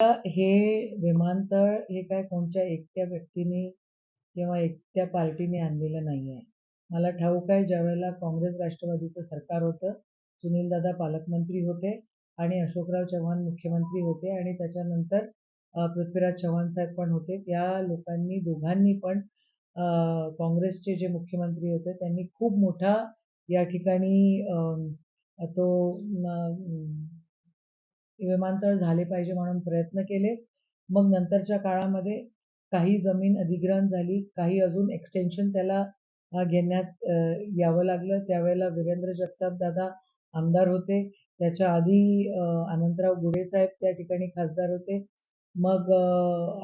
हे विमानतळ हे काय कोणत्या एकट्या व्यक्तीने किंवा एकट्या पार्टीने आणलेलं नाही आहे. मला ठाऊक आहे ज्यावेळेला काँग्रेस राष्ट्रवादीचं सरकार होतं, सुनीलदादा पालकमंत्री होते आणि अशोकराव चव्हाण मुख्यमंत्री होते आणि त्याच्यानंतर पृथ्वीराज चव्हाण साहेब पण होते. त्या लोकांनी दोघांनी पण काँग्रेसचे जे मुख्यमंत्री होते त्यांनी खूप मोठा या ठिकाणी तो विमानतळ झाले पाहिजे म्हणून प्रयत्न केले. मग नंतरच्या काळामध्ये काही जमीन अधिग्रहण झाली, काही अजून एक्सटेन्शन त्याला घेण्यात यावं लागलं. त्यावेळेला वीरेंद्र जगताप दादा आमदार होते. त्याच्या आधी अनंतराव गुढे साहेब त्या ठिकाणी खासदार होते. मग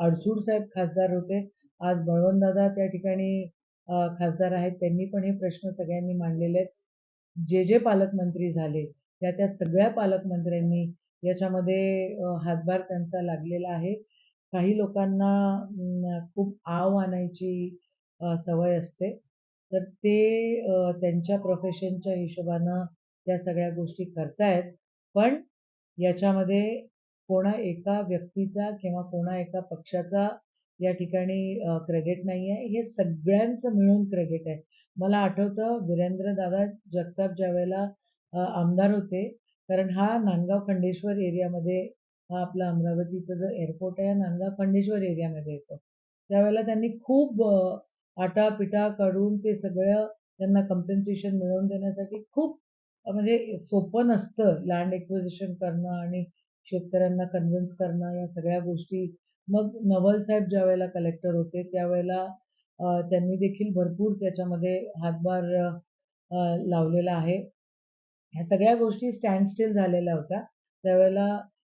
अडसूड साहेब खासदार होते. आज बळवंतदादा त्या ठिकाणी खासदार आहेत. त्यांनी पण हे प्रश्न सगळ्यांनी मांडलेले आहेत. जे, जे पालकमंत्री झाले, त्या, त्या सगळ्या पालकमंत्र्यांनी याच्यामध्ये हातभार त्यांचा लागलेला आहे. काही लोकांना खूप आव आणायची सवय असते. तर ते त्यांच्या प्रोफेशनच्या हिशोबानं त्या सगळ्या गोष्टी करतायत. पण याच्यामध्ये कोणा एका व्यक्तीचा किंवा कोणा एका पक्षाचा या ठिकाणी क्रेडिट नाही आहे. हे सगळ्यांचं मिळून क्रेडिट आहे. मला आठवतं वीरेंद्रदादा जगताप ज्यावेळेला आमदार होते, कारण हा नांदगाव खंडेश्वर एरियामध्ये हा आपला अमरावतीचं जो एअरपोर्ट आहे, नांदगाव खंडेश्वर एरियामध्ये येतो. त्यावेळेला त्यांनी खूप आटापिटा काढून ते सगळं त्यांना कम्पेन्सेशन मिळवून देण्यासाठी खूप म्हणजे सोपं नसतं लँड एक्विजिशन करणं आणि शेतकऱ्यांना कन्विन्स करणं या सगळ्या गोष्टी. मग नवल साहेब ज्यावेळेला कलेक्टर होते, त्यावेळेला त्यांनी देखील भरपूर त्याच्यामध्ये हातभार लावलेला आहे. ह्या सगळ्या गोष्टी स्टँड स्टील झालेल्या होत्या. त्यावेळेला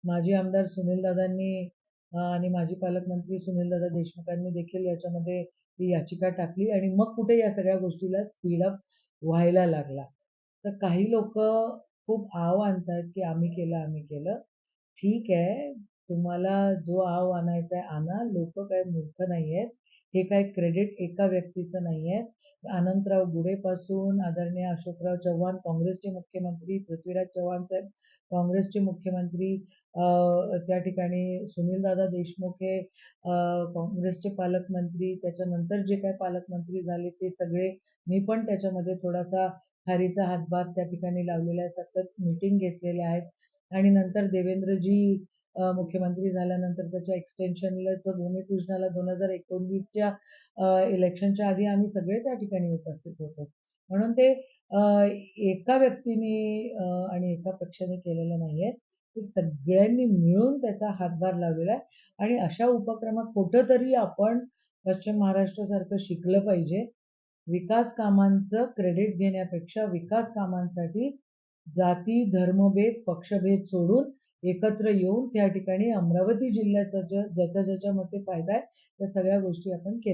माजी आमदार सुनीलदादांनी दादांनी आणि माजी पालकमंत्री सुनीलदादा देशमुखांनी देखील याच्यामध्ये ती याचिका टाकली आणि मग कुठे या सगळ्या गोष्टीला स्पीड अप व्हायला लागला. तर काही लोक खूप आव आणतात की आम्ही केलं, आम्ही केलं. ठीक आहे, तुम्हाला जो आव आणायचा आहे आणा. लोक काही मूर्ख नाहीयेत. हे काय क्रेडिट एका व्यक्तीचं नाहीये. अनंतराव गुढेपासून आदरणीय अशोकराव चव्हाण काँग्रेसचे मुख्यमंत्री, पृथ्वीराज चव्हाण साहेब काँग्रेसचे मुख्यमंत्री, त्या ठिकाणी सुनीलदादा देशमुख हे काँग्रेसचे पालकमंत्री, त्याच्यानंतर जे काय पालकमंत्री झाले ते सगळे मी पण त्याच्यामध्ये थोडासा खारीचा हातभार त्या ठिकाणी लावलेला आहे. सतत मीटिंग घेतलेल्या आहेत आणि नंतर देवेंद्रजी मुख्यमंत्री झाल्यानंतर त्याच्या एक्सटेन्शनलाच भूमिपूजनाला 2019च्या अ, इलेक्शनच्या आधी आम्ही सगळे त्या ठिकाणी उपस्थित होतो. म्हणून ते एका व्यक्तीने आणि एका पक्षाने केलेलं नाहीये. ते सगळ्यांनी मिळून त्याचा हातभार लावलेला आहे आणि अशा उपक्रमात कुठंतरी आपण पश्चिम महाराष्ट्रासारखं शिकलं पाहिजे. विकास कामांचं क्रेडिट घेण्यापेक्षा विकास कामांसाठी जाती, धर्मभेद, पक्षभेद सोडून एकत्र येऊन त्या ठिकाणी अमरावती जिल्ह्याचा ज्या ज्याच्या मते फायदा आहे, त्या सगळ्या गोष्टी आपण केल्या.